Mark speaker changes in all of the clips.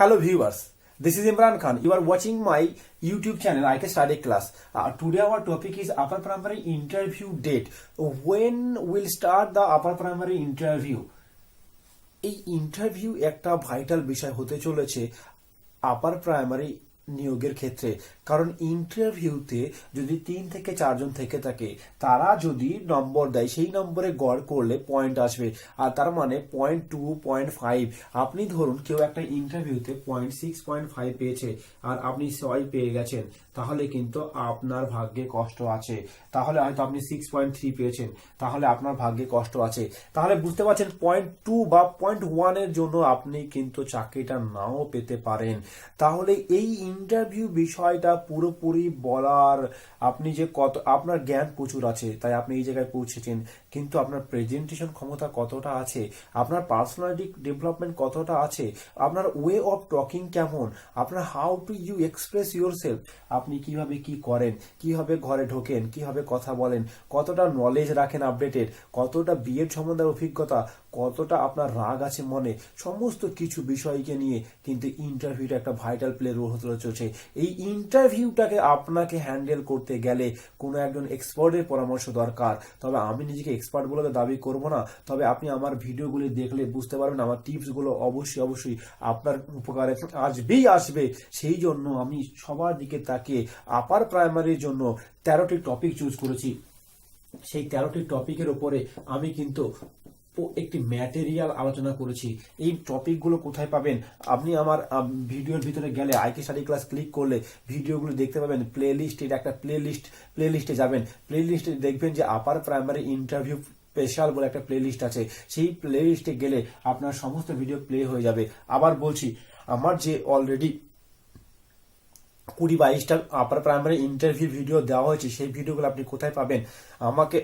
Speaker 1: Hello viewers, this is Imran Khan. You are watching my YouTube channel IK Study Class. Uh, today our topic is upper primary interview date. When will start the upper primary interview? এই interview একটা vital বিষয় হতে চলেছে upper primary নিয়োগের ক্ষেত্রে। কারণ ইন্টারভিউতে যদি তিন থেকে চারজন থেকে থাকে, তারা যদি নম্বর দেয়, সেই নম্বরে গড় করলে পয়েন্ট আসবে। আর তার মানে পয়েন্ট টু পয়েন্ট ফাইভ আপনি ধরুন কেউ একটা ইন্টারভিউতে পয়েন্ট সিক্স পয়েন্ট ফাইভ পেয়েছে, আর আপনি ছয় পেয়ে গেছেন, তাহলে কিন্তু আপনার ভাগ্যে কষ্ট আছে। তাহলে হয়তো আপনি সিক্স পয়েন্ট থ্রি পেয়েছেন, তাহলে আপনার ভাগ্যে কষ্ট আছে। তাহলে বুঝতে পারছেন পয়েন্ট টু বা পয়েন্ট ওয়ানের জন্য আপনি কিন্তু চাকরিটা নাও পেতে পারেন। তাহলে এই ইন্টারভিউ বিষয়টা পুরোপুরি বলার আপনি যে কত, আপনার জ্ঞান প্রচুর আছে, তাই আপনি এই জায়গায় পৌঁছেছেন। কিন্তু আপনার প্রেজেন্টেশন ক্ষমতা কতটা আছে? আপনার পার্সোনালিটি ডেভেলপমেন্ট কতটা আছে? আপনার ওয়ে অফ টকিং কেমন? আপনার how to you express yourself আপনি কীভাবে কি করেন? কীভাবে ঘরে ঢোকেন? কীভাবে কথা বলেন? কতটা নলেজ রাখেন আপডেটেড কতটা বিয়ের সম্বন্ধে অভিজ্ঞতা? কতটা আপনার রাগ আছে মনে? সমস্ত কিছু বিষয়কে নিয়ে কিন্তু ইন্টারভিউটা একটা ভাইটাল প্লে রোল হতে চলছে। এই ইন্টারভিউটাকে আপনাকে হ্যান্ডেল করতে গেলে কোনো একজন এক্সপার্টের পরামর্শ দরকার। তবে আমি নিজেকে এক্সপার্ট বলে তো দাবি করব না। তবে আপনি আমার ভিডিওগুলি দেখলে বুঝতে পারবেন, আমার টিপসগুলো অবশ্যই অবশ্যই আপনার উপকারে আসবেই আসবে। সেই জন্য আমি সবার দিকে তাকিয়ে আপার প্রাইমারির জন্য তেরোটি টপিক চুজ করেছি। সেই তেরোটি টপিকের উপরে আমি কিন্তু একটি ম্যাটেরিয়াল আলোচনা করেছি। এই টপিকগুলো কোথায় পাবেন? আপনি আমার ভিডিওর ভিতরে গেলে আইকে স্টাডি ক্লাস ক্লিক করলে ভিডিওগুলো দেখতে পাবেন। প্লে লিস্টের একটা প্লে লিস্ট প্লে লিস্টে যাবেন। প্লে লিস্টে দেখবেন যে আপার প্রাইমারি ইন্টারভিউ স্পেশাল বলে একটা প্লে লিস্ট আছে। সেই প্লে লিস্টে গেলে আপনার সমস্ত ভিডিও প্লে হয়ে যাবে। আবার বলছি, আমার যে অলরেডি কুড়ি বাইশটা আপার প্রাইমারি ইন্টারভিউ ভিডিও দেওয়া হয়েছে, সেই ভিডিওগুলো আপনি কোথায় পাবেন? আমাকে,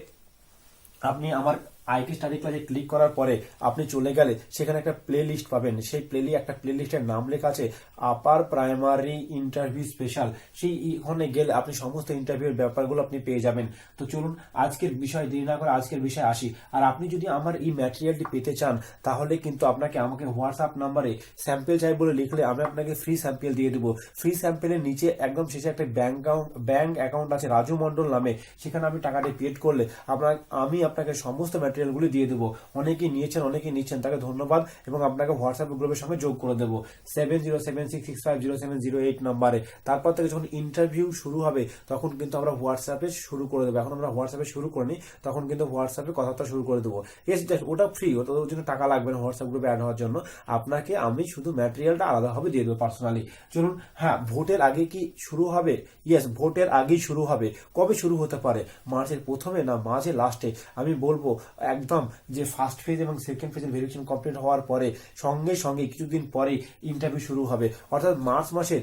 Speaker 1: আপনি আমার আইটি স্টাডি ক্লাসে ক্লিক করার পরে আপনি চলে গেলে সেখানে একটা প্লে লিস্ট পাবেন। সেই প্লে একটা প্লে লিস্টের নাম লেখা আছে আপার প্রাইমারি ইন্টারভিউ স্পেশাল সেই ওখানে গেলে আপনি সমস্ত ইন্টারভিউর ব্যাপারগুলো আপনি পেয়ে যাবেন। তো চলুন আজকের বিষয় দেরি না করে আজকের বিষয়ে আসি। আর আপনি যদি আমার এই ম্যাটেরিয়ালটি পেতে চান, তাহলে কিন্তু আপনাকে আমাকে হোয়াটসঅ্যাপ নাম্বারে স্যাম্পেল চাই বলে লিখলে আমি আপনাকে ফ্রি স্যাম্পেল দিয়ে দেবো। ফ্রি স্যাম্পেলের নিচে একদম শেষে একটা ব্যাংক অ্যাকাউন্ট ব্যাংক অ্যাকাউন্ট আছে, রাজু মন্ডল নামে। সেখানে আপনি টাকাটি পেড করলে আপনার, আমি আপনাকে সমস্ত ম্যাটেরিয়ালগুলি দিয়ে দেবো। অনেকেই নিয়েছেন, অনেকেই নিচ্ছেন, তাকে ধন্যবাদ এবং আপনাকে হোয়াটসঅ্যাপ গ্রুপের সঙ্গে যোগ করে দেবো। Seven zero seven six six five zero seven zero eight নাম্বারে। তারপর থেকে যখন ইন্টারভিউ শুরু হবে, তখন কিন্তু আমরা হোয়াটসঅ্যাপে শুরু করে দেবো। এখন আমরা হোয়াটসঅ্যাপে শুরু করে নিই তখন কিন্তু হোয়াটসঅ্যাপে কথাবার্তা শুরু করে দেবো। ইয়েস জাস্ট ওটা ফ্রি ওটা ওর জন্য টাকা লাগবে না হোয়াটসঅ্যাপ গ্রুপে অ্যাড হওয়ার জন্য। আপনাকে আমি শুধু ম্যাটেরিয়ালটা আলাদাভাবে দিয়ে দেবো পার্সোনালি চলুন হ্যাঁ ভোটের আগে কি শুরু হবে? ইয়েস ভোটের আগেই শুরু হবে। কবে শুরু হতে পারে? মার্চের প্রথমে না মার্চের লাস্টে আমি বলব একদম যে ফার্স্ট ফেজ এবং সেকেন্ড ফেজের ভেরিফিকেশন কমপ্লিট হওয়ার পরে, সঙ্গে সঙ্গে কিছুদিন পরে ইন্টারভিউ শুরু হবে। অর্থাৎ মার্চ মাসের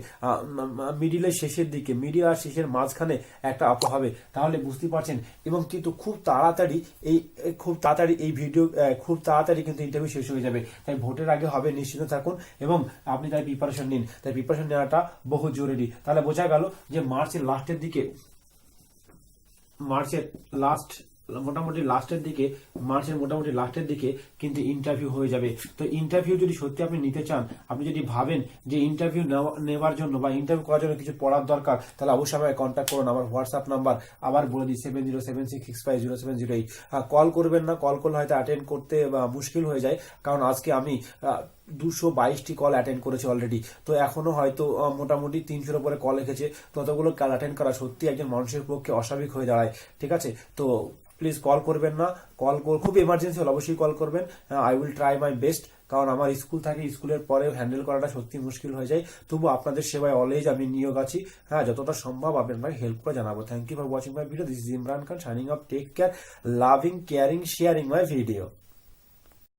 Speaker 1: মিডিলের শেষের দিকে মিডিল আর শেষের মাঝখানে একটা আপ হবে। তাহলে বুঝতে পারছেন, এবং কিন্তু খুব তাড়াতাড়ি এই এই খুব তাড়াতাড়ি এই ভিডিও খুব তাড়াতাড়ি কিন্তু ইন্টারভিউ শেষ হয়ে যাবে। তাই ভোটের আগে হবে, নিশ্চিন্ত থাকুন, এবং আপনি তাই প্রিপারেশন নিন। তাই প্রিপারেশন নেওয়াটা বহু জরুরি। তাহলে বোঝা গেল যে মার্চের লাস্টের দিকে, মার্চের লাস্ট মোটামুটি লাস্টের দিকে, মার্চের মোটামুটি লাস্টের দিকে কিন্তু ইন্টারভিউ হয়ে যাবে। তো ইন্টারভিউ যদি সত্যি আপনি নিতে চান, আপনি যদি ভাবেন যে ইন্টারভিউ নেওয়ার জন্য বা ইন্টারভিউ করার জন্য কিছু পড়ার দরকার, তাহলে অবশ্যই আমাকে কন্ট্যাক্ট করুন। আমার হোয়াটসঅ্যাপ নাম্বার আবার বলে দিই seven zero seven six six five zero seven zero eight call করবেন না কল করলে হয়তো অ্যাটেন্ড করতে মুশকিল হয়ে যায়। কারণ আজকে আমি দুশো বাইশটি কল অ্যাটেন্ড করেছি অলরেডি তো এখনও হয়তো মোটামুটি তিনশোর উপরে কল এসেছে ততগুলো কল অ্যাটেন্ড করা সত্যি একজন মানুষের পক্ষে অস্বাভাবিক হয়ে দাঁড়ায়। ঠিক আছে? তো প্লিজ কল করবেন না। কল খুব এমার্জেন্সি হলে অবশ্যই কল করবেন। I will try my best কারণ আমার স্কুল থাকে স্কুলের পরে হ্যান্ডেল করাটা সত্যি মুশকিল হয়ে যায়। তবু আপনাদের সেবায় অলওয়েজ আমি নিয়োগ আছি। হ্যাঁ যতটা সম্ভব আপনাকে হেল্প করে জানাব। Thank you for watching my video this is Imran Khan shining of take care loving caring sharing my video